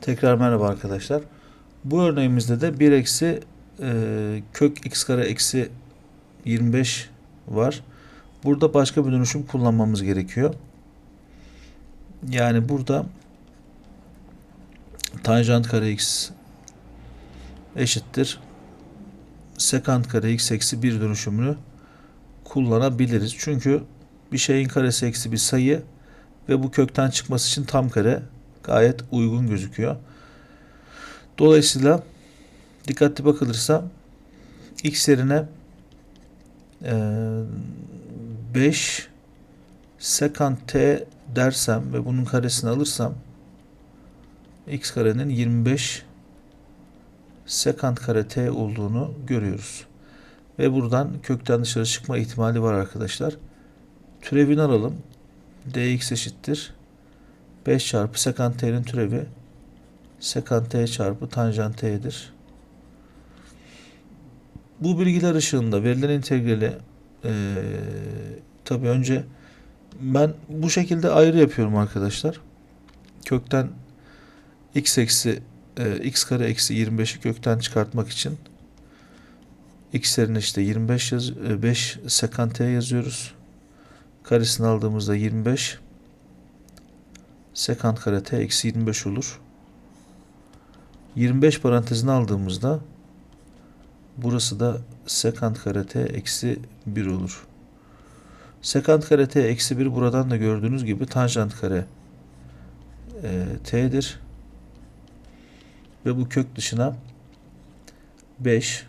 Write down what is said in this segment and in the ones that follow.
Tekrar merhaba arkadaşlar. Bu örneğimizde de 1 eksi e, kök x kare eksi 25 var. Burada başka bir dönüşüm kullanmamız gerekiyor. Yani burada tanjant kare x eşittir sekant kare x eksi 1 dönüşümünü kullanabiliriz. Çünkü bir şeyin karesi eksi bir sayı ve bu kökten çıkması için tam kare gayet uygun gözüküyor. Dolayısıyla dikkatli bakılırsa x yerine e, 5 sekant t dersem ve bunun karesini alırsam x karenin 25 sekant kare t olduğunu görüyoruz. Ve buradan kökten dışarı çıkma ihtimali var arkadaşlar. Türevini alalım. dx eşittir 5 çarpı sekant t'nin türevi sekant t çarpı tanjant t'dir. Bu bilgiler ışığında verilen integrali e, tabi önce ben bu şekilde ayrı yapıyorum arkadaşlar. Kökten x eksi e, x kare eksi 25'i kökten çıkartmak için x yerine işte 25 yaz, e, 5 sekant t yazıyoruz. Karesini aldığımızda 25 sekant kare t eksi 25 olur. 25 parantezini aldığımızda burası da sekant kare t eksi 1 olur. Sekant kare t eksi 1 buradan da gördüğünüz gibi tanjant kare e, t'dir. Ve bu kök dışına 5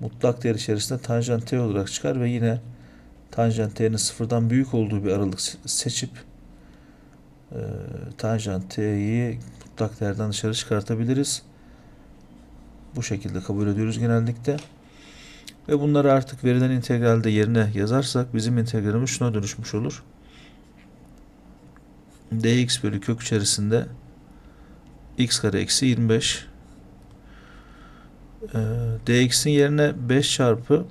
mutlak değer içerisinde tanjant t olarak çıkar ve yine tanjant t'nin sıfırdan büyük olduğu bir aralık seçip e, tanjant t'yi mutlak değerden dışarı çıkartabiliriz. Bu şekilde kabul ediyoruz genellikle. Ve bunları artık verilen integralde yerine yazarsak bizim integralimiz şuna dönüşmüş olur. dx bölü kök içerisinde x kare eksi 25 e, dx'in yerine 5 çarpı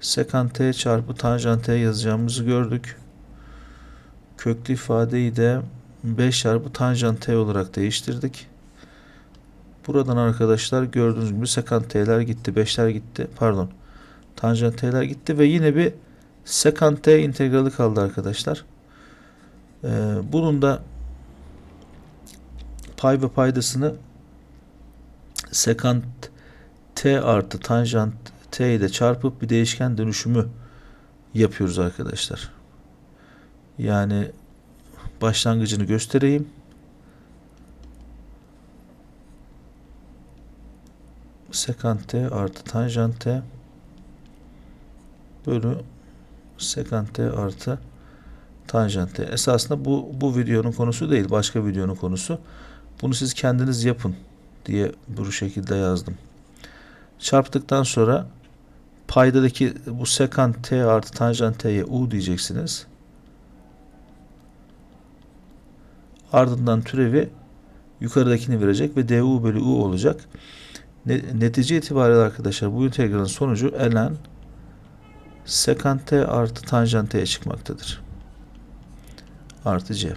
sekant t çarpı tanjant t yazacağımızı gördük. Köklü ifadeyi de 5 çarpı tanjant t olarak değiştirdik. Buradan arkadaşlar gördüğünüz gibi sekant t'ler gitti. 5'ler gitti. Pardon. Tanjant t'ler gitti ve yine bir sekant t integrali kaldı arkadaşlar. Ee, bunun da pay ve paydasını sekant t artı tanjant t ile çarpıp bir değişken dönüşümü yapıyoruz arkadaşlar. Yani başlangıcını göstereyim. Sekant t artı tanjant t bölü sekant t artı tanjant t. Esasında bu bu videonun konusu değil, başka videonun konusu. Bunu siz kendiniz yapın diye bu şekilde yazdım. Çarptıktan sonra paydadaki bu sekant t artı tanjant t'ye u diyeceksiniz. Ardından türevi yukarıdakini verecek ve du bölü u olacak. Netice itibariyle arkadaşlar bu integralin sonucu ln sekant t artı tanjant t'ye çıkmaktadır. Artı c.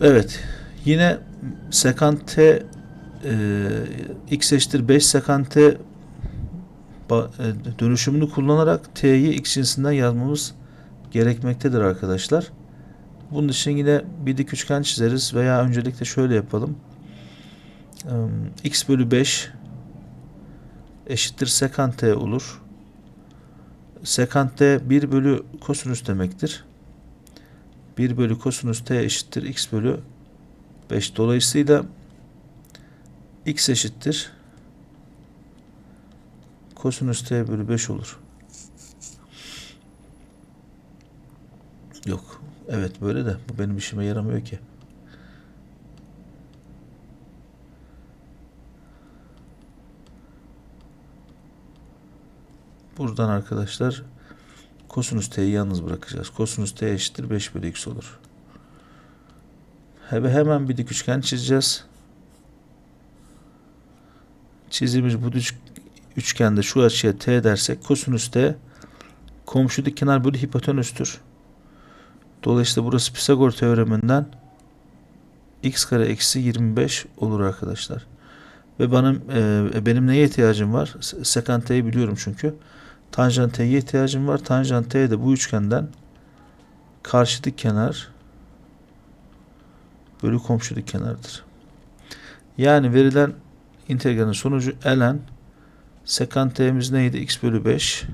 Evet. Yine sekant t e, x eşittir 5 sekant t e, dönüşümünü kullanarak t'yi x cinsinden yazmamız gerekmektedir arkadaşlar. Bunun için yine bir dik üçgen çizeriz veya öncelikle şöyle yapalım. x bölü 5 eşittir sekant t olur. Sekant t 1 bölü kosinüs demektir. 1 bölü kosinüs t eşittir x bölü 5. Dolayısıyla x eşittir kosinüs t bölü 5 olur. Yok. Evet böyle de bu benim işime yaramıyor ki. Buradan arkadaşlar kosinüs t'yi yalnız bırakacağız. Kosinüs t eşittir 5 bölü x olur. Hemen bir dik üçgen çizeceğiz. Çizdiğimiz bu üçgende şu açıya t dersek kosinüs t komşu dik kenar bölü hipotenüstür. Dolayısıyla burası Pisagor teoreminden x kare eksi 25 olur arkadaşlar. Ve benim e, benim neye ihtiyacım var? Se- Sekant t'yi biliyorum çünkü. Tanjant t'ye ihtiyacım var. Tanjant t de bu üçgenden karşı dik kenar bölü komşu kenardır. Yani verilen integralin sonucu ln sekant t'miz neydi? x bölü 5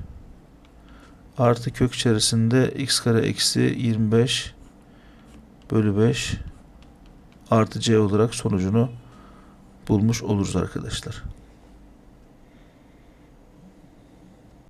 artı kök içerisinde x kare eksi 25 bölü 5 artı c olarak sonucunu bulmuş oluruz arkadaşlar.